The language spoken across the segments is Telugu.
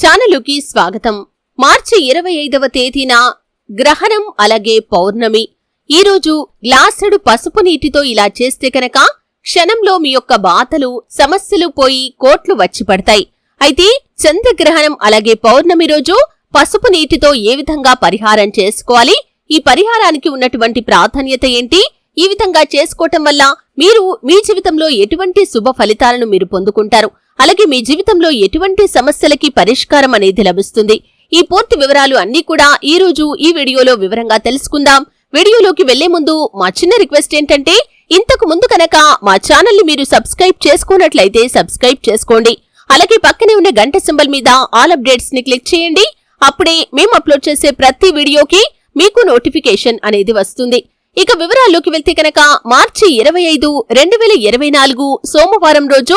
ఛానలుకి స్వాగతం. మార్చి ఇరవై ఐదవ తేదీన గ్రహణం అలాగే పౌర్ణమి. ఈరోజు గ్లాసుడు పసుపు నీటితో ఇలా చేస్తే కనుక క్షణంలో మీ యొక్క బాధలు సమస్యలు పోయి కోట్లు వచ్చి పడతాయి. అయితే చంద్రగ్రహణం అలాగే పౌర్ణమి రోజు పసుపు నీటితో ఏ విధంగా పరిహారం చేసుకోవాలి? ఈ పరిహారానికి ఉన్నటువంటి ప్రాధాన్యత ఏంటి? ఈ విధంగా చేసుకోవటం వల్ల మీరు మీ జీవితంలో ఎటువంటి శుభ ఫలితాలను మీరు పొందుకుంటారు? అలాగే మీ జీవితంలో ఎటువంటి సమస్యలకి పరిష్కారం అనేది లభిస్తుంది. ఈ పూర్తి వివరాలు అన్నీ కూడా ఈ రోజు ఈ వీడియోలో వివరంగా తెలుసుకుందాం. వీడియోలోకి వెళ్ళే ముందు మా చిన్న రిక్వెస్ట్ ఏంటంటే ఇంతకు ముందు కనుక మా ఛానల్ని మీరు సబ్స్క్రైబ్ చేసుకున్నట్లయితే సబ్స్క్రైబ్ చేసుకోండి. అలాగే పక్కనే ఉన్న గంట సింబల్ మీద ఆల్ అప్డేట్స్ని క్లిక్ చేయండి. అప్పుడే మేము అప్లోడ్ చేసే ప్రతి వీడియోకి మీకు నోటిఫికేషన్ అనేది వస్తుంది. ఇక వివరాల్లోకి వెళ్తే కనుక మార్చి ఇరవై ఐదు రెండు వేల ఇరవై నాలుగు సోమవారం రోజు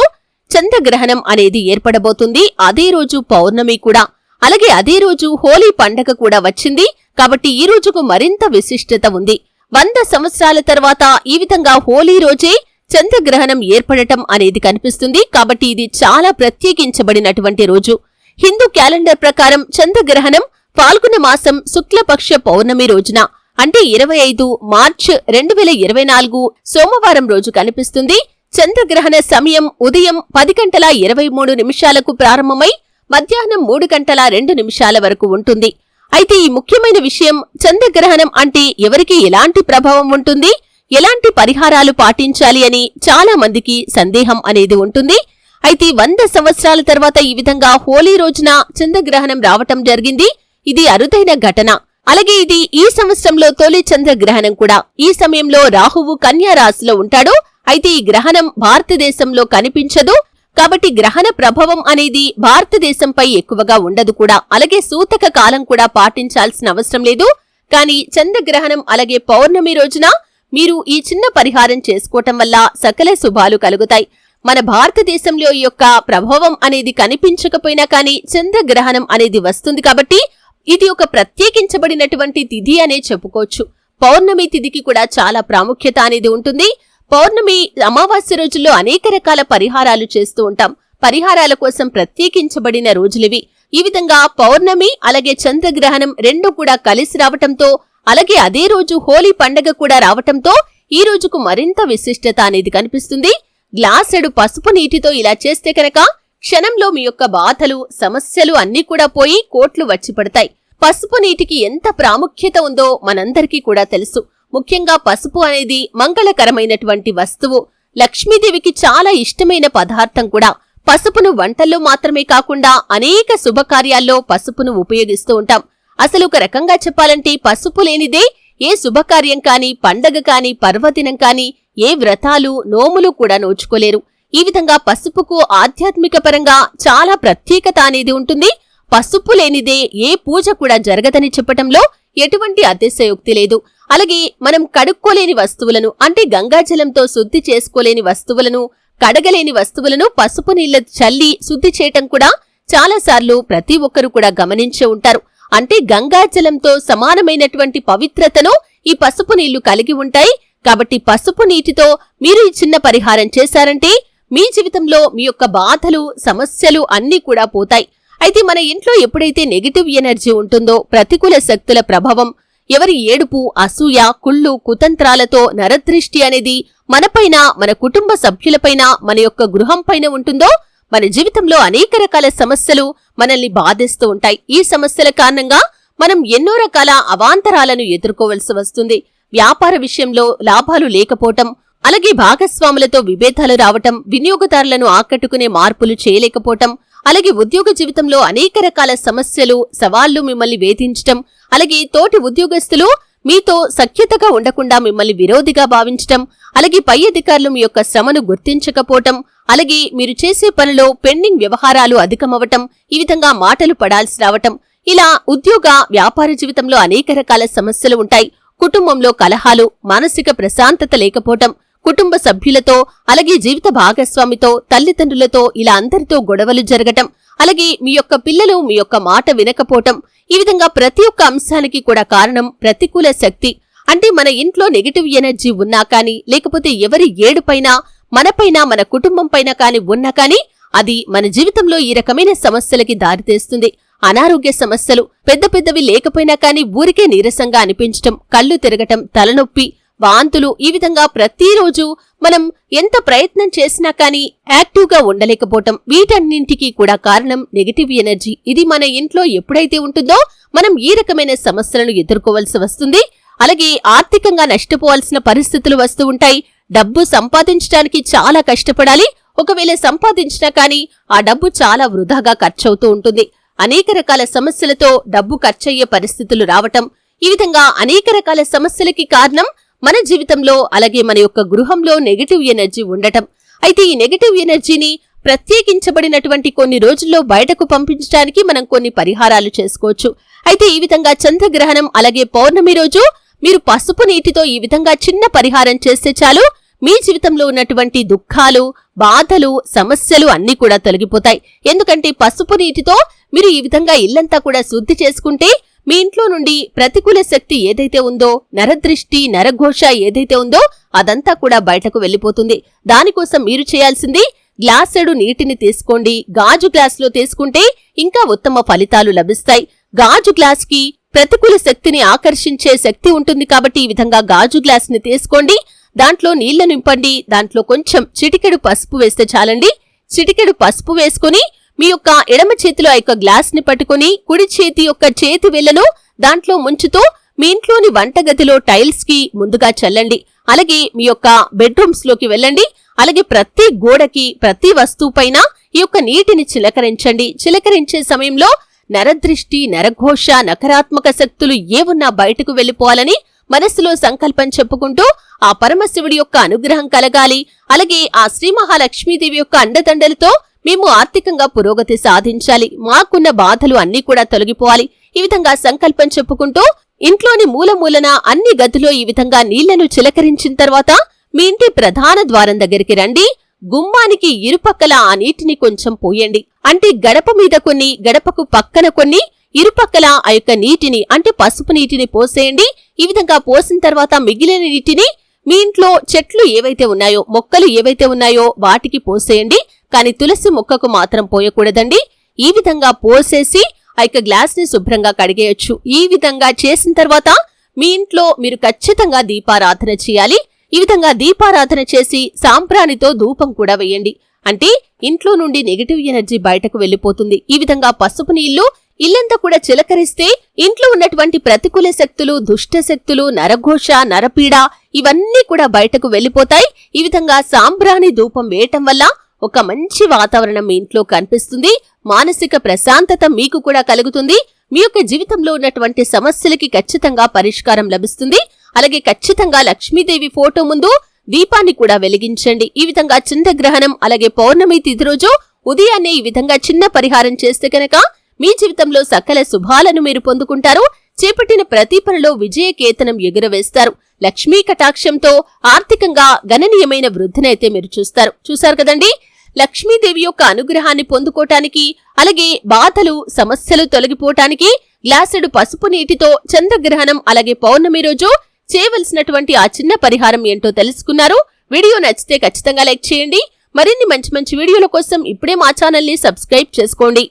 చంద్రగ్రహణం అనేది ఏర్పడబోతుంది. అదే రోజు పౌర్ణమి కూడా. అలాగే అదే రోజు హోలీ పండగ కూడా వచ్చింది. కాబట్టి ఈ రోజుకు మరింత విశిష్టత ఉంది. వంద సంవత్సరాల తర్వాత ఈ విధంగా హోలీ రోజే చంద్రగ్రహణం ఏర్పడటం అనేది కనిపిస్తుంది. కాబట్టి ఇది చాలా ప్రత్యేకించబడినటువంటి రోజు. హిందూ క్యాలెండర్ ప్రకారం చంద్రగ్రహణం పాల్గొన మాసం శుక్లపక్ష పౌర్ణమి రోజున. అంటే ఇరవై ఐదు మార్చ్ రెండు వేల ఇరవై నాలుగు సోమవారం రోజు కనిపిస్తుంది. చంద్రగ్రహణ సమయం ఉదయం పది గంటల ఇరవై మూడు నిమిషాలకు ప్రారంభమై మధ్యాహ్నం మూడు గంటల రెండు నిమిషాల వరకు ఉంటుంది. అయితే ఈ ముఖ్యమైన విషయం చంద్రగ్రహణం అంటే ఎవరికి ఎలాంటి ప్రభావం ఉంటుంది? ఎలాంటి పరిహారాలు పాటించాలి అని చాలా మందికి సందేహం అనేది ఉంటుంది. అయితే వంద సంవత్సరాల తర్వాత ఈ విధంగా హోలీ రోజున చంద్రగ్రహణం రావటం జరిగింది. ఇది అరుదైన ఘటన. అలాగే ఇది ఈ సంవత్సరంలో తొలి చంద్రగ్రహణం కూడా. ఈ సమయంలో రాహువు కన్యా రాశిలో ఉంటాడు. అయితే ఈ గ్రహణం భారతదేశంలో కనిపించదు. కాబట్టి గ్రహణ ప్రభావం అనేది భారతదేశంపై ఎక్కువగా ఉండదు కూడా. అలాగే సూతక కాలం కూడా పాటించాల్సిన అవసరం లేదు. కానీ చంద్రగ్రహణం అలాగే పౌర్ణమి రోజున మీరు ఈ చిన్న పరిహారం చేసుకోవటం వల్ల సకల శుభాలు కలుగుతాయి. మన భారతదేశంలో ఈ యొక్క ప్రభావం అనేది కనిపించకపోయినా కానీ చంద్రగ్రహణం అనేది వస్తుంది కాబట్టి ఇది ఒక ప్రత్యేకించబడినటువంటి తిథి అనే చెప్పుకోవచ్చు. పౌర్ణమి తిథికి కూడా చాలా ప్రాముఖ్యత అనేది ఉంటుంది. పౌర్ణమి అమావాస్య రోజుల్లో అనేక రకాల పరిహారాలు చేస్తూ ఉంటాం. పరిహారాల కోసం ప్రత్యేకించబడిన రోజులివి. ఈ విధంగా పౌర్ణమి అలాగే చంద్రగ్రహణం రెండు కూడా కలిసి రావటంతో అలాగే అదే రోజు హోలీ పండగ కూడా రావటంతో ఈ రోజుకు మరింత విశిష్టత అనేది కనిపిస్తుంది. గ్లాసెడు పసుపు నీటితో ఇలా చేస్తే కనుక క్షణంలో మీ యొక్క బాధలు సమస్యలు అన్నీ కూడా పోయి కోట్లు వచ్చి పడతాయి. పసుపు నీటికి ఎంత ప్రాముఖ్యత ఉందో మనందరికీ కూడా తెలుసు. ముఖ్యంగా పసుపు అనేది మంగళకరమైనటువంటి వస్తువు. లక్ష్మీదేవికి చాలా ఇష్టమైన పదార్థం కూడా పసుపును వంటల్లో మాత్రమే కాకుండా అనేక శుభకార్యాల్లో పసుపును ఉపయోగిస్తూ ఉంటాం. అసలు ఒక రకంగా చెప్పాలంటే పసుపు లేనిదే ఏ శుభకార్యం కాని పండగ కాని పర్వదినం కాని ఏ వ్రతాలు నోములు కూడా నోచుకోలేరు. ఈ విధంగా పసుపుకు ఆధ్యాత్మిక పరంగా చాలా ప్రత్యేకత అనేది ఉంటుంది. పసుపు లేనిదే ఏ పూజ కూడా జరగదని చెప్పటంలో ఎటువంటి అతిశయోక్తి లేదు. అలాగే మనం కడుక్కోలేని వస్తువులను అంటే గంగాజలంతో శుద్ధి చేసుకోలేని వస్తువులను కడగలేని వస్తువులను పసుపు నీళ్ళ చల్లి శుద్ధి చేయటం కూడా చాలాసార్లు ప్రతి ఒక్కరు కూడా గమనించే ఉంటారు. అంటే గంగాజలంతో సమానమైనటువంటి పవిత్రతను ఈ పసుపు నీళ్ళు కలిగి ఉంటాయి. కాబట్టి పసుపు నీటితో మీరు ఈ చిన్న పరిహారం చేశారంటే మీ జీవితంలో మీ యొక్క బాధలు సమస్యలు అన్నీ కూడా పోతాయి. అయితే మన ఇంట్లో ఎప్పుడైతే నెగిటివ్ ఎనర్జీ ఉంటుందో ప్రతికూల శక్తుల ప్రభావం ఎవరి ఏడుపు అసూయ కుళ్ళు కుతంత్రాలతో నరదృష్టి అనేది మనపైన మన కుటుంబ సభ్యులపైన మన యొక్క గృహంపైన ఉంటుందో మన జీవితంలో అనేక రకాల సమస్యలు మనల్ని బాధిస్తూ ఉంటాయి. ఈ సమస్యల కారణంగా మనం ఎన్నో రకాల అవాంతరాలను ఎదుర్కోవలసి వస్తుంది. వ్యాపార విషయంలో లాభాలు లేకపోవటం అలాగే భాగస్వాములతో విభేదాలు రావటం వినియోగదారులను ఆకట్టుకునే మార్పులు చేయలేకపోవటం అలాగే ఉద్యోగ జీవితంలో అనేక రకాల సమస్యలు సవాళ్ళు మిమ్మల్ని వేధించటం అలాగే తోటి ఉద్యోగస్తులు మీతో సఖ్యతగా ఉండకుండా మిమ్మల్ని విరోధిగా భావించటం అలాగే పై అధికారులు మీ యొక్క శ్రమను గుర్తించకపోవటం అలాగే మీరు చేసే పనిలో పెండింగ్ వ్యవహారాలు అధికమవటం ఈ విధంగా మాటలు పడాల్సి రావటం. ఇలా ఉద్యోగ వ్యాపార జీవితంలో అనేక రకాల సమస్యలు ఉంటాయి. కుటుంబంలో కలహాలు మానసిక ప్రశాంతత లేకపోవటం కుటుంబ సభ్యులతో అలాగే జీవిత భాగస్వామితో తల్లిదండ్రులతో ఇలా అందరితో గొడవలు జరగటం అలాగే మీ యొక్క పిల్లలు మీ యొక్క మాట వినకపోవటం ఈ విధంగా ప్రతి ఒక్క అంశానికి కూడా కారణం ప్రతికూల శక్తి. అంటే మన ఇంట్లో నెగిటివ్ ఎనర్జీ ఉన్నా కానీ లేకపోతే ఎవరి ఏడుపైనా మనపైన మన కుటుంబం పైన కానీ ఉన్నా కానీ అది మన జీవితంలో ఈ రకమైన సమస్యలకి దారితీస్తుంది అనారోగ్య సమస్యలు పెద్ద పెద్దవి లేకపోయినా కానీ ఊరికే నీరసంగా అనిపించటం కళ్ళు తిరగటం తలనొప్పి వాంతులు ఈ విధంగా ప్రతిరోజు మనం ఎంత ప్రయత్నం చేసినా కానీ యాక్టివ్గా ఉండలేకపోవటం వీటన్నింటికీ కూడా కారణం నెగటివ్ ఎనర్జీ. ఇది మన ఇంట్లో ఎప్పుడైతే ఉంటుందో మనం ఈ రకమైన సమస్యలను ఎదుర్కోవాల్సి వస్తుంది. అలాగే ఆర్థికంగా నష్టపోవాల్సిన పరిస్థితులు వస్తూ ఉంటాయి. డబ్బు సంపాదించడానికి చాలా కష్టపడాలి. ఒకవేళ సంపాదించినా కానీ ఆ డబ్బు చాలా వృధాగా ఖర్చవుతూ ఉంటుంది. అనేక రకాల సమస్యలతో డబ్బు ఖర్చయ్యే పరిస్థితులు రావటం ఈ విధంగా అనేక రకాల సమస్యలకి కారణం మన జీవితంలో అలాగే మన యొక్క గృహంలో నెగిటివ్ ఎనర్జీ ఉండటం. అయితే ఈ నెగటివ్ ఎనర్జీని ప్రత్యేకించబడినటువంటి కొన్ని రోజుల్లో బయటకు పంపించడానికి మనం కొన్ని పరిహారాలు చేసుకోవచ్చు. అయితే ఈ విధంగా చంద్రగ్రహణం అలాగే పౌర్ణమి రోజు మీరు పసుపు నీటితో ఈ విధంగా చిన్న పరిహారం చేస్తే చాలు. మీ జీవితంలో ఉన్నటువంటి దుఃఖాలు బాధలు సమస్యలు అన్నీ కూడా తొలగిపోతాయి. ఎందుకంటే పసుపు నీటితో మీరు ఈ విధంగా ఇల్లంతా కూడా శుద్ధి చేసుకుంటే మీ ఇంట్లో నుండి ప్రతికూల శక్తి ఏదైతే ఉందో నరదృష్టి నరఘోష ఏదైతే ఉందో అదంతా కూడా బయటకు వెళ్ళిపోతుంది. దానికోసం మీరు చేయాల్సింది గ్లాసెడు నీటిని తీసుకోండి. గాజు గ్లాసులో తీసుకుంటే ఇంకా ఉత్తమ ఫలితాలు లభిస్తాయి. గాజు గ్లాస్కి ప్రతికూల శక్తిని ఆకర్షించే శక్తి ఉంటుంది కాబట్టి ఈ విధంగా గాజు గ్లాస్ని తీసుకోండి. దాంట్లో నీళ్ళు నింపండి. దాంట్లో కొంచెం చిటికెడు పసుపు వేస్తే చాలండి. చిటికెడు పసుపు వేసుకుని మీ యొక్క ఎడమ చేతిలో ఆ యొక్క గ్లాస్ని పట్టుకుని కుడి చేతి యొక్క చేతి వేళ్ళను దాంట్లో ముంచుతూ మీ ఇంట్లోని వంటగదిలో టైల్స్కి ముందుగా చల్లండి. అలాగే మీ యొక్క బెడ్రూమ్స్లోకి వెళ్ళండి. అలాగే ప్రతి గోడకి ప్రతి వస్తువు పైన ఈ యొక్క నీటిని చిలకరించండి. చిలకరించే సమయంలో నరదృష్టి నరఘోష నకారాత్మక శక్తులు ఏవున్నా బయటకు వెళ్ళిపోవాలని మనస్సులో సంకల్పం చెప్పుకుంటూ ఆ పరమశివుడి యొక్క అనుగ్రహం కలగాలి. అలాగే ఆ శ్రీ మహాలక్ష్మీదేవి యొక్క అండదండలతో మేము ఆర్థికంగా పురోగతి సాధించాలి. మాకున్న బాధలు అన్నీ కూడా తొలగిపోవాలి. ఈ విధంగా సంకల్పం చెప్పుకుంటూ ఇంట్లోని మూలమూలన అన్ని గదిలో ఈ విధంగా నీళ్ళను చిలకరించిన తర్వాత మీ ఇంటి ప్రధాన ద్వారం దగ్గరికి రండి. గుమ్మానికి ఇరుపక్కల ఆ నీటిని కొంచెం పోయండి. అంటే గడప మీద కొన్ని గడపకు పక్కన కొన్ని ఇరుపక్కల ఆ యొక్క నీటిని అంటే పసుపు నీటిని పోసేయండి. ఈ విధంగా పోసిన తర్వాత మిగిలిన నీటిని మీ ఇంట్లో చెట్లు ఏవైతే ఉన్నాయో మొక్కలు ఏవైతే ఉన్నాయో వాటికి పోసేయండి. కానీ తులసి మొక్కకు మాత్రం పోయకూడదండి. ఈ విధంగా పోసేసి ఆ యొక్క గ్లాస్ని శుభ్రంగా కడిగేయొచ్చు. ఈ విధంగా చేసిన తర్వాత మీ ఇంట్లో మీరు ఖచ్చితంగా దీపారాధన చేయాలి. ఈ విధంగా దీపారాధన చేసి సాంప్రాణితో ధూపం కూడా వేయండి. అంటే ఇంట్లో నుండి నెగిటివ్ ఎనర్జీ బయటకు వెళ్ళిపోతుంది ఈ విధంగా పసుపు నీళ్ళు ఇల్లంతా కూడా చిలకరిస్తే ఇంట్లో ఉన్నటువంటి ప్రతికూల శక్తులు దుష్ట శక్తులు నరఘోష నరపీడ ఇవన్నీ కూడా బయటకు వెళ్ళిపోతాయి ఈ విధంగా సాంబ్రాణి ధూపం వేయటం వల్ల ఒక మంచి వాతావరణం మీ ఇంట్లో కనిపిస్తుంది. మానసిక ప్రశాంతత మీకు కూడా కలుగుతుంది. మీ యొక్క జీవితంలో ఉన్నటువంటి సమస్యలకి ఖచ్చితంగా పరిష్కారం లభిస్తుంది. అలాగే ఖచ్చితంగా లక్ష్మీదేవి ఫోటో ముందు దీపాన్ని కూడా వెలిగించండి. ఈ విధంగా చంద్రగ్రహణం అలాగే పౌర్ణమి తిథి రోజు ఉదయాన్నే ఈ విధంగా చిన్న పరిహారం చేస్తే కనుక మీ జీవితంలో సకల శుభాలను మీరు పొందుకుంటారు. చేపట్టిన ప్రతి పనిలో విజయకేతనం ఎగురవేస్తారు. లక్ష్మీ కటాక్షంతో ఆర్థికంగా గణనీయమైన వృద్ధినైతే మీరు చూస్తారు. చూశారు కదండి? లక్ష్మీదేవి యొక్క అనుగ్రహాన్ని పొందుకోటానికి అలాగే బాధలు సమస్యలు తొలగిపోవటానికి గ్లాసుడు పసుపు నీటితో చంద్రగ్రహణం అలాగే పౌర్ణమి రోజు చేయవలసినటువంటి ఆ చిన్న పరిహారం ఏంటో తెలుసుకున్నారు. వీడియో నచ్చితే ఖచ్చితంగా లైక్ చేయండి. మరిన్ని మంచి మంచి వీడియోల కోసం ఇప్పుడే మా ఛానల్ని సబ్స్క్రైబ్ చేసుకోండి.